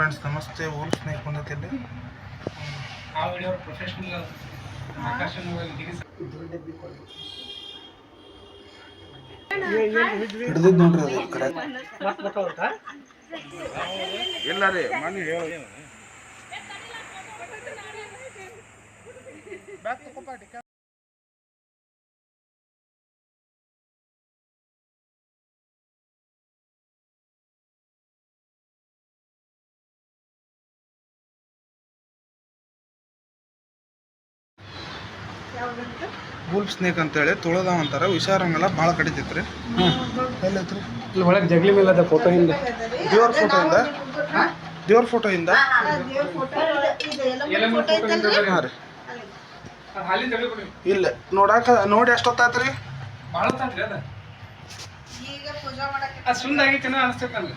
Friends ನಮಸ್ತೆ ಓಲ್ snake ಬಂದೈತೆ ಇಲ್ಲಿ ಆ ವಿಡಿಯೋ ಪ್ರೊಫೆಷನಲ್ ನೋಡ್ರಿ ಅದು ಕರೆಕ್ಟ್ ಇಲ್ಲ ರೀ ಮನೆ ಹೇಳಿ. ಬುಲ್ ಸ್ನೇಕ್ ಅಂತೇಳಿ ತುಳದಾವ ಅಂತಾರೆ ವಿಷಾರಂಗೆಲ್ಲ ಭಾಳ ಕಡಿತೈತ್ರಿ ಎಲ್ಲೈತ್ರಿ? ಇಲ್ಲಿ ಒಳಗೆ ಜಗಲಿ ಮೇಲೆ ಅದ ಫೋಟೋ ಹಿಂದೆ. ದೇವ್ರ ಫೋಟೋಯಿಂದ ದೇವ್ರ ಫೋಟೋಯಿಂದ ಹಾಂ ರೀ. ಹಾಲಿನ ಜಗಲಿ ಕೊಡಿ. ಇಲ್ಲ ನೋಡಾಕ ನೋಡಿ ಭಾಳ ಹೊತ್ತಾತ್ರಿ ಅದ. ಅದು ಅನಿಸ್ತೈತೆ ನನಗೆ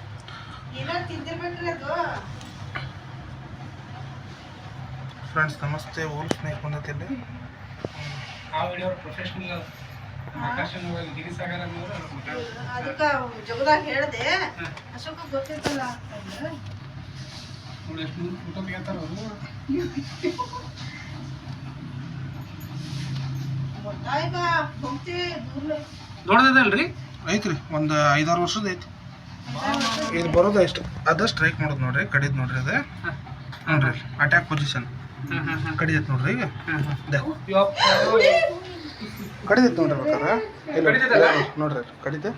ಏನೋ ತಿಂದಿರ್ಬೇಕ್ರಿ ಅದು? ಫ್ರೆಂಡ್ಸ್ ನಮಸ್ತೆ. ಓಲ್ ಸ್ನೇಕ್ ಬಂದೈತಿ ಇಲ್ಲಿ ಆ ವಿಡಿಯೋ ಪ್ರೊಫೆಷನಲ್ ಆಕರ್ಷಣೆಗಳಲ್ಲಿ ಗಿರಿಸಾಗರ ಅದಕ್ಕ ಜಗದಾಗ ಹೇಳ್ದೆ ಅಶೋಕ ಗೊತ್ತಿರ್ತಲ್ಲ ಅಂತಂದ್ರೆ ನೋಡಿ ಎಷ್ಟು ಫೋಟೋ ತೆಗಿತಾರ ಅವರು ದೊಡ್ಡದಲ್ರಿ ಐತ್ರಿ ಒಂದು ಐದಾರು ವರ್ಷದ ಐತಿ. ಇದು ಬರೋದು ಎಷ್ಟು? ಅದ ಸ್ಟ್ರೈಕ್ ಮಾಡೋದು ನೋಡ್ರಿ ಕಡಿದ್ ನೋಡ್ರಿ ಅದ. ನೋಡ್ರಿ ಅಟ್ಯಾಕ್ ಪೊಸಿಷನ್ ಕಡಿದೈತಿ ನೋಡ್ರಿ ಈಗ. ಇದೆ. ಕಡಿದೈತಿ ನೋಡ್ರಿ ಬೇಕಾದ್ರೆ ಇಲ್ಲ ಕಡಿತೈತಲ್ಲ? ನೋಡ್ರಿ ಕಡಿದೆ.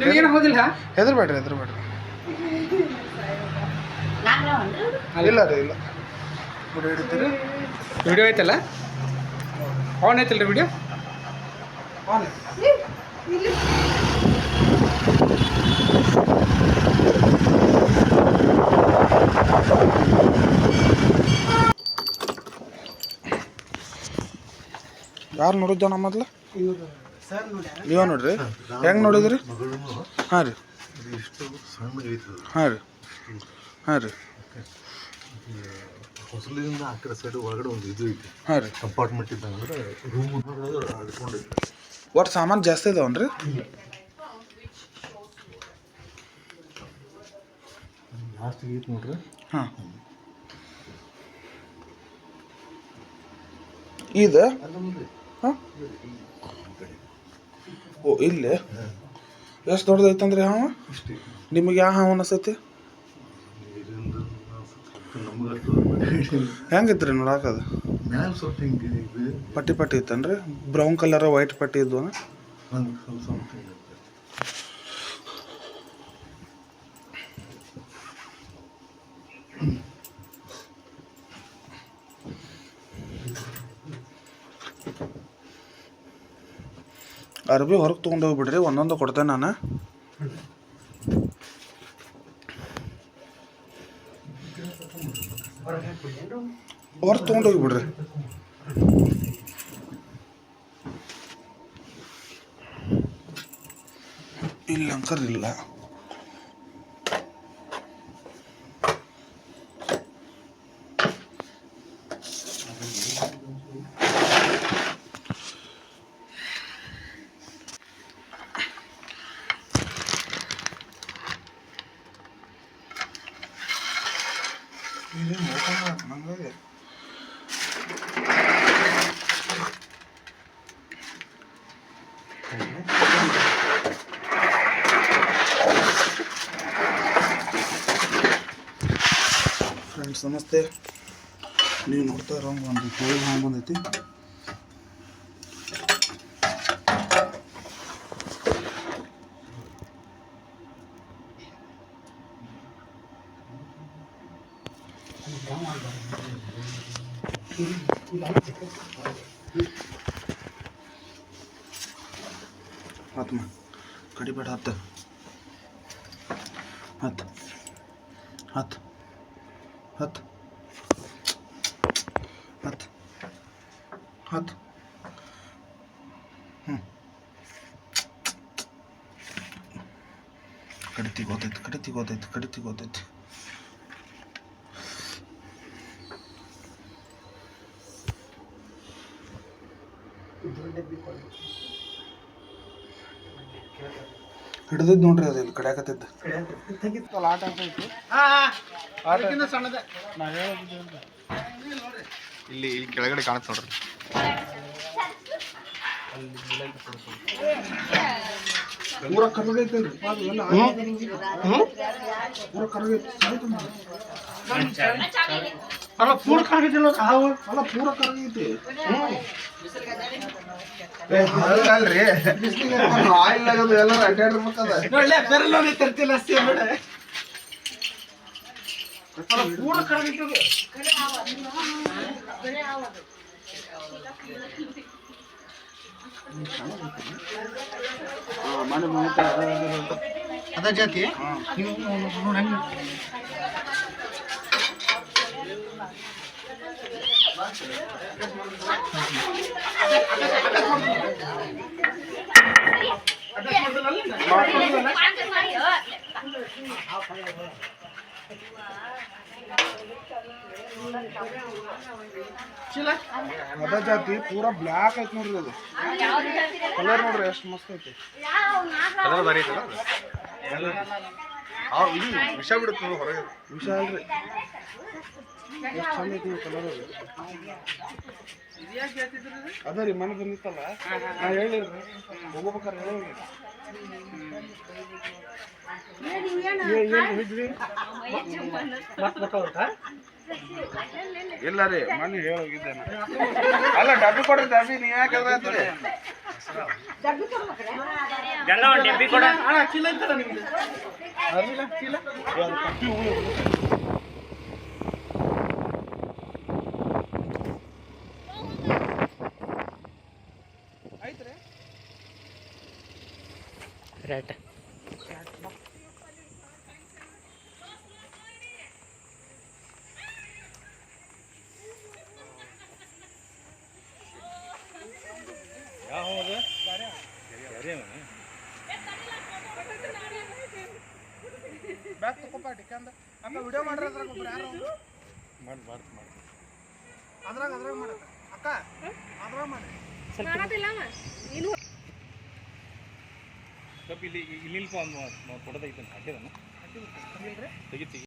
ನಿಮಗೇನು ಹೋದಿಲ್ಲ ಹೆದರ್ಬೇಡ್ರಿ ಹೆದರ್ಬೇಡ್ರಿ. ಇಲ್ಲ ರೀ ಇಲ್ಲ. ನೋಡಿ ಹಿಡಿತೀರಿ? ವಿಡಿಯೋ ಐತಲ್ಲ ಆನ್ ಐತಲ್ರಿ ವಿಡಿಯೋ? ಯಾರು ನೋಡಿದ್ದ ನಮ್ಮ ಮೊದ್ಲು? ಇವ ನೋಡ್ರಿ. ಹೆಂಗ್ ನೋಡಿದ್ರಿ? ಹಾಂ ರೀ. ಹಾಂ ರೀ. ಹಾಂ ರೀ. ಹೊಸಲಿಂದ ಆ ಕಡೆ ಸೈಡ್ ಒಳಗಡೆ ಒಂದು ಇದು ಐತಿ. ಹಾಂ ರೀ. ಕಂಪಾರ್ಟ್ಮೆಂಟ್ ಇದ್ದಂಗೆ ರೂಮ್ ಒಟ್ಟು ಸಾಮಾನು ಜಾಸ್ತಿ ಇದಾವನ್ರಿ ಲಾಸ್ಟ್ ಐತಿ ನೋಡ್ರಿ. ಹಾಂ. ಇದು? ಹಾಂ? ಓ ಇಲ್ಲಿ? ಎಷ್ಟು ದೊಡ್ಡದೈತಂದ್ರಿ ಹಾವ? ಇಷ್ಟೇ. ನಿಮಗೆ ಯಾವ ಹಾವು ಅನಿಸ್ತೈತಿ? ಹೆಂಗಿತ್ರಿ ನೋಡಾಕದು ಪಟ್ಟಿ ಪಟ್ಟಿ ಇತ್ತನ್ರಿ? ಬ್ರೌನ್ ಕಲರ್ ವೈಟ್ ಪಟ್ಟಿ ಇದ್ವು ಅರ್ಬಿ ಹೊರಗೆ ತೊಗೊಂಡು ಹೋಗ್ಬಿಡ್ರಿ ಒಂದೊಂದು ಕೊಡ್ತೇನೆ ನಾನು. ಹೊರ ತೊಗೊಂಡು ಹೋಗ್ಬಿಡ್ರಿ. ಇಲ್ಲ ಅಂಕರ್ ಇಲ್ಲ. ನಮಸ್ತೆ ನೀವು ನೋಡ್ತಾ ಇರೋ ಒಂದು ಕೋಳಿ ಹಾವು ಬಂದೈತಿ ಆತ್ಮ ಕಡಿಬೇಡ ಹತ್ತು ಹತ್ತು ಹತ್ತು ಹತ್ತು. ಹತ್ತು. ಹತ್ತು. ಹ್ಞೂ ಕಡಿತಿ ಗೊತ್ತೈತಿ ಕಡಿತಿ ಗೊತ್ತೈತಿ ಕಡಿತಿ ಗೊತ್ತೈತಿ ಹಿಡ್ದಿದ್ ನೋಡ್ರಿ ಅದು ಇಲ್ಲಿ ಕಡ್ಯಾಕತ್ತಿದ್ದು ಆಟ ಆಡ್ತೈತಿ ಇಲ್ಲಿ ಇಲ್ಲಿ ಕೆಳಗಡೆ ಕಾಣುತ್ತೆ ನೋಡ್ರಿ. ಪೂರ ಪೂರ ಕರಗೈತಿ. ಅಲ್ಲ ಪೂರ ಕಾಗಿದ್ದಿಲ್ಲ ಅಲ್ಲ ಪೂರ ಕರಗೈತಿ ಅಲ್ರಿ ಆಯಿಲ್ ಆಗೋದು ಎಲ್ಲರೂ ಅಡ್ಡಾಡಿರ್ಬೇಕದ ಬೆರಳು ತರ್ತಿಲ್ಲ ಅಷ್ಟೇ ನೋಡ ಪೂರ ಮುಗಿತ ಅದ ಜಾತಿ? ಅದ ಜಾತಿ ಪೂರಾ ಬ್ಲ್ಯಾಕ್ ಐತಿ ನೋಡ್ರಿ ಅದು. ಕಲರ್ ನೋಡ್ರಿ ಎಷ್ಟು ಮಸ್ತ್ ಐತಿ. ಕಲರ್ ಬಾರಿ ಐತಲ್ಲ ಇದು ವಿಷ ಬಿಡುತ್ತೆ ನೋಡಿ ಹೊರಗೆ. ವಿಷ ಅಲ್ರಿ ಎಷ್ಟು ಚಂದ ಐತಿ ಕಲರ್ ಅದು. ಅದ ರೀ ಮನೆ ಬಂದಿತ್ತಲ್ಲ ನಾ ಹೇಳಿಲ್ರಿ. ಹೋಗ್ಬೇಕಾರೆ ಹೇಳಿ ಇಲ್ಲ ರೀ ಮನೆ ಹೇಳೋಗಿದ್ದೆ. ಅಲ್ಲ ಡಬ್ಬಿ ಕೊಡ್ರಿ ಡಬ್ಬಿ ನೀ ಯಾಕೆ ಎದ್ರಾತ್ರಿ? ಅಣ್ಣ ಚೀಲ ಐತಲ್ಲ ನಿಮ್ದು ಚೀಲ. ಅದು ಕಪ್ಪಿ ಹುಳಿ ಅದು. ಬ್ಯಾಗ್ ತಗೋಪ ಅಕ್ಕ ವಿಡಿಯೋ ಮಾಡ್ರಿ ಅದ್ರಾಗ ಒಬ್ರು ಯಾರು ಮಾಡಿ ಮಾಡಿ ಮಾಡಿ ಅದ್ರಾಗ ಅದ್ರಾಗ ಮಾಡ ಅಕ್ಕ ಅದ್ರಾಗ ಮಾಡಿ ಸ್ವಲ್ಪ ಇಲ್ಲಿ ಇಲ್ಲಿ ನಿಲ್ಪ ಒಂದು ಹಾಕಿದನು ತೆಗಿ ತೆಗಿ